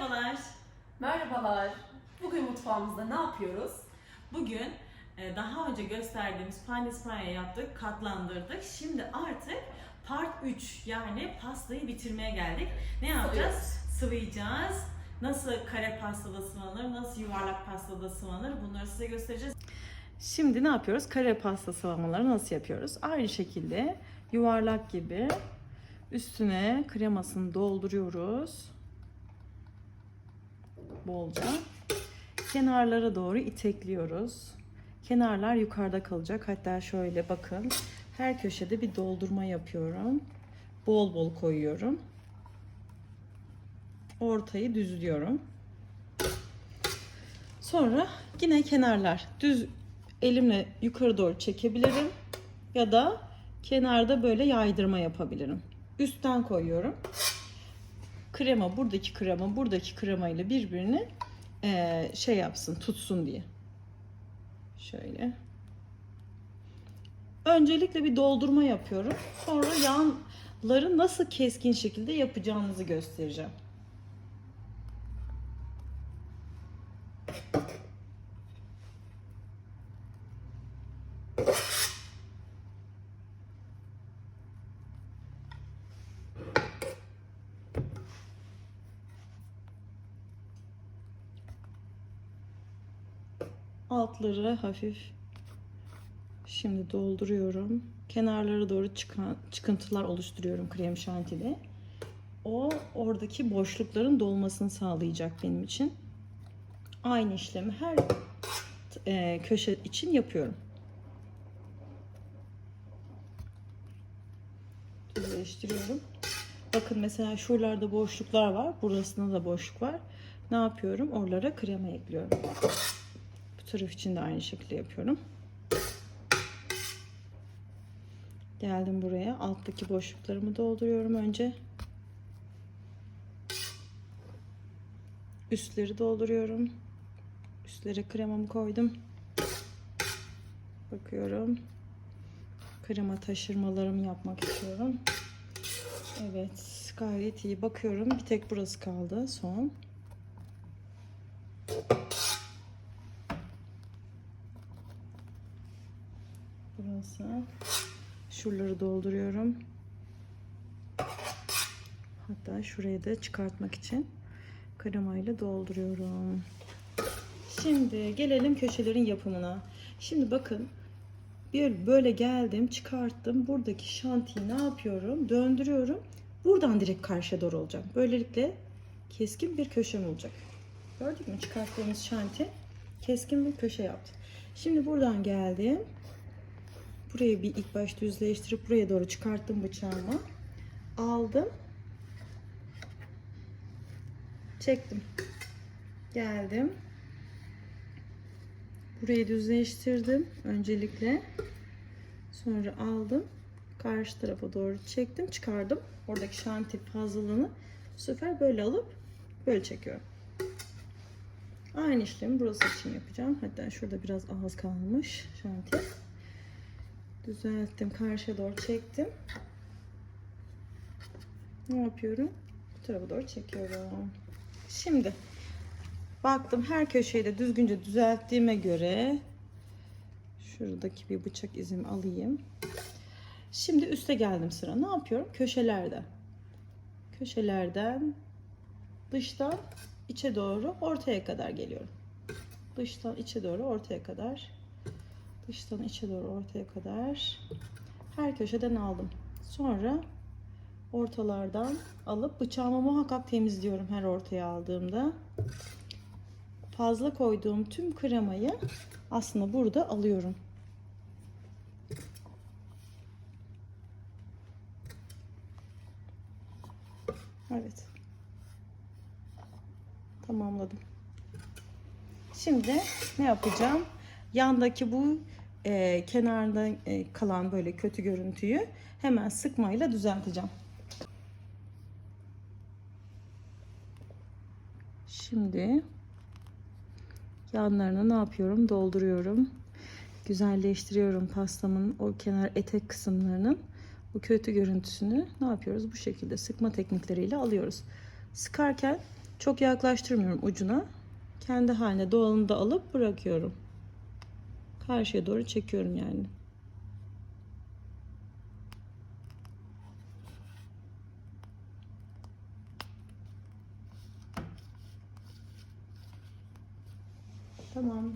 Merhabalar. Merhabalar. Bugün mutfağımızda ne yapıyoruz? Bugün e, daha önce gösterdiğimiz pandispanya yaptık, katlandırdık. Şimdi artık part 3 yani pastayı bitirmeye geldik. Ne yapacağız? Sıvayacağız. Nasıl kare pastada sıvanır, nasıl yuvarlak pastada sıvanır bunları size göstereceğiz. Şimdi ne yapıyoruz? Kare pasta sıvamaları nasıl yapıyoruz? Aynı şekilde yuvarlak gibi üstüne kremasını dolduruyoruz. Bolca. Kenarlara doğru itekliyoruz. Kenarlar yukarıda kalacak. Hatta şöyle bakın. Her köşede bir doldurma yapıyorum. Bol bol koyuyorum. Ortayı düzlüyorum. Sonra yine kenarlar düz elimle yukarı doğru çekebilirim ya da kenarda böyle yaydırma yapabilirim. Üstten koyuyorum. Krema buradaki krema buradaki krema ile birbirini eee, şey yapsın tutsun diye. Şöyle. Öncelikle bir doldurma yapıyorum. Sonra yanları nasıl keskin şekilde yapacağınızı göstereceğim. Altları hafif şimdi dolduruyorum. Kenarlara doğru çıkan çıkıntılar oluşturuyorum krem şantide. O oradaki boşlukların dolmasını sağlayacak benim için. Aynı işlemi her e, köşe için yapıyorum. Düzleştiriyorum. Bakın mesela şuralarda boşluklar var. Burasında da boşluk var. Ne yapıyorum? Oralara krema ekliyorum. Taraf için de aynı şekilde yapıyorum. Geldim buraya. Alttaki boşluklarımı dolduruyorum önce. Üstleri dolduruyorum. Üstlere kremamı koydum. Bakıyorum. Krema taşırmalarımı yapmak istiyorum. Evet, gayet iyi. Bakıyorum. Bir tek burası kaldı. Son. Burası. Şuraları dolduruyorum. Hatta şurayı da çıkartmak için kremayla dolduruyorum. Şimdi gelelim köşelerin yapımına. Şimdi bakın bir böyle geldim çıkarttım. Buradaki şantiyi ne yapıyorum? Döndürüyorum. Buradan direkt karşıya doğru olacağım. Böylelikle keskin bir köşem olacak. Gördük mü? Çıkarttığımız şanti keskin bir köşe yaptı. Şimdi buradan geldim. Burayı bir ilk baş düzleştirip buraya doğru çıkarttım bıçağımı. Aldım. Çektim. Geldim. Burayı düzleştirdim öncelikle. Sonra aldım. Karşı tarafa doğru çektim, çıkardım. Oradaki şanti fazlalığını bu sefer böyle alıp böyle çekiyorum. Aynı işlemi burası için yapacağım. Hatta şurada biraz az kalmış şanti. Düzelttim. Karşıya doğru çektim. Ne yapıyorum? Bu tarafa doğru çekiyorum. Şimdi baktım her köşeyi de düzgünce düzelttiğime göre şuradaki bir bıçak izimi alayım. Şimdi üste geldim sıra. Ne yapıyorum? Köşelerden. Köşelerden dıştan içe doğru ortaya kadar geliyorum. Dıştan içe doğru ortaya kadar. Dıştan içe doğru ortaya kadar her köşeden aldım. Sonra ortalardan alıp bıçağımı muhakkak temizliyorum her ortaya aldığımda. Fazla koyduğum tüm kremayı aslında burada alıyorum. Evet. Tamamladım. Şimdi ne yapacağım? Yandaki bu e, kenarda e, kalan böyle kötü görüntüyü hemen sıkmayla düzelteceğim. Şimdi yanlarını ne yapıyorum? Dolduruyorum. Güzelleştiriyorum pastamın o kenar etek kısımlarının bu kötü görüntüsünü ne yapıyoruz? Bu şekilde sıkma teknikleriyle alıyoruz. Sıkarken Çok yaklaştırmıyorum ucuna. Kendi haline doğalını da alıp bırakıyorum. Karşıya doğru çekiyorum yani. Tamam.